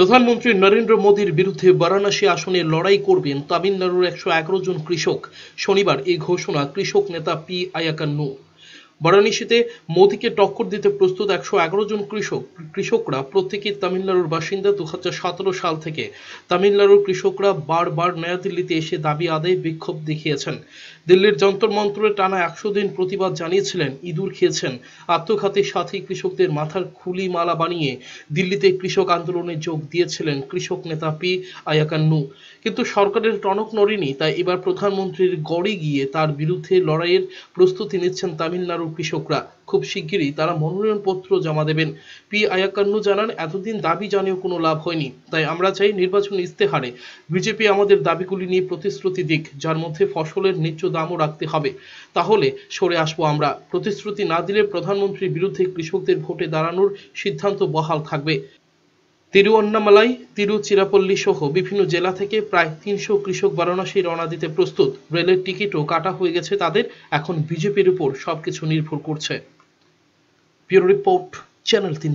প্রধানমন্ত্রী নরেন্দ্র মোদীর বিরুদ্ধে বারাণসী আসনে লড়াই করবেন তামিলনাড়ুর একশো এগারো জন কৃষক। শনিবার এই ঘোষণা কৃষক নেতা পি আয়াকান্নু। বারাণসীতে মোদীকে টক্কর দিতে প্রস্তুত একশো এগারো জন কৃষক, কৃষকরা প্রত্যেকেই তামিলনাড়ুর বাসিন্দা। দু সাল থেকে তামিলনাড়ুর কৃষকরা বারবার নয়াদিল্লিতে এসে দাবি আদায়ে বিক্ষোভ দেখিয়েছেন। দিল্লির যন্তর মন্ত্রে টানা একশো দিন প্রতিবাদ জানিয়েছিলেন, ইঁদুর খেয়েছেন। আত্মঘাতীর সাথেই কৃষকদের মাথার খুলি মালা বানিয়ে দিল্লিতে কৃষক আন্দোলনে যোগ দিয়েছিলেন কৃষক নেতা পি আয়াকান্নু। কিন্তু সরকারের টনক নড়েনি, তাই এবার প্রধানমন্ত্রীর গড়ে গিয়ে তার বিরুদ্ধে লড়াইয়ের প্রস্তুতি নিচ্ছেন তামিলনাড়ুর কৃষকরা। খুব শিগগিরই তারা মনোনয়নপত্র জমা দেবেন। পি আয়াকান্নু জানান, এতদিন দাবি জানিয়েও কোনো লাভ হয়নি। তাই আমরা চাই নির্বাচন ইস্তেহারে বিজেপি আমাদের দাবিগুলি নিয়ে প্রতিশ্রুতি দিক, যার মধ্যে ফসলের ন্যায্য দামও রাখতে হবে। তাহলে সরে আসব আমরা। প্রতিশ্রুতি না দিলে প্রধানমন্ত্রীর বিরুদ্ধে কৃষকদের ভোটে দাঁড়ানোর সিদ্ধান্ত বহাল থাকবে। তিরুঅন্নামালাই, তিরুচিরাপল্লী সহ বিভিন্ন জেলা থেকে প্রায় তিনশো কৃষক বারাণসী রওনা দিতে প্রস্তুত। রেলের টিকিটও কাটা হয়ে গেছে তাদের। এখন বিজেপির উপর সবকিছু নির্ভর করছে। ব্যুরো রিপোর্ট, চ্যানেল তিন